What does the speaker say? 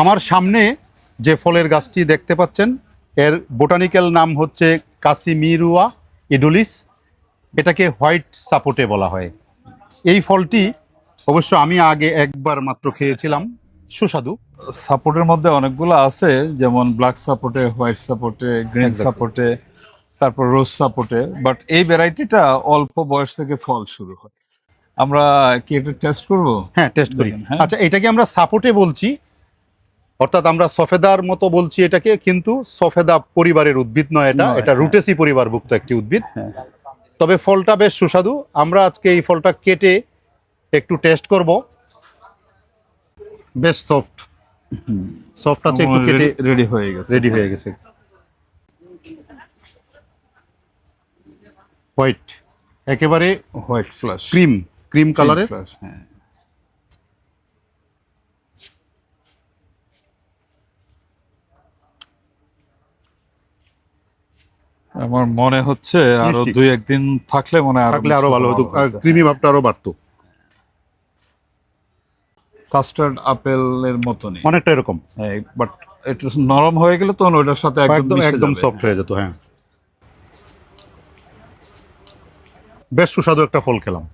আমার সামনে যে ফলের গাছটি দেখতে পাচ্ছেন এর বোটানিক্যাল নাম হচ্ছে কাসিমিরুয়া ইডুলিস এটাকে হোয়াইট সাপোর্টে বলা হয়। এই ফলটি অবশ্য আমি আগে একবার মাত্র খেয়েছিলাম সুস্বাদু। সাপোর্টের মধ্যে অনেকগুলো আছে যেমন ব্ল্যাক সাপোর্টে হোয়াইট সাপোর্টে গ্রিন সাপোর্টে তারপর রোজ সাপোর্টে বাট এই ভ্যারাইটিটা অল্প বয়স থেকে ফল শুরু হয়। আমরা কি এটা টেস্ট করব? হ্যাঁ টেস্ট করি। হ্যাঁ। আচ্ছা এটাকে আমরা সাপোর্টে বলছি অর্থাৎ আমরা সফেদার মতো বলছি এটাকে কিন্তু সফেদা পরিবারের উদ্ভিদ নয় এটা। এটা হ্যাঁ। রুটেসি পরিবারভুক্ত একটি উদ্ভিদ। হ্যাঁ। তবে ফলটা বেশ সুস্বাদু। আমরা আজকে এই ফলটা কেটে একটু টেস্ট করব। বেশ সফট। সফট আছে একটু কেটে রেডি হয়ে গেছে। রেডি হয়ে গেছে। হোয়াইট। একেবারে হোয়াইট ফ্লাশ। ক্রিম ক্রিম কালারের। ফ্লাশ হ্যাঁ। আমার মনে হচ্ছে আরও দুই একদিন থাকলে মনে হয় থাকলে আরও ভালো হতো। ক্রিমি ভাবটা আরও বাড়তো। কাস্টার্ড আপেলের মতনই। অনেকটা এরকম। বাট একটু নরম হয়ে গেলে তখন ওইটার সাথে একদম একদম। সফট হয়ে যেত হ্যাঁ। বেশ সুস্বাদু একটা ফল খেলাম।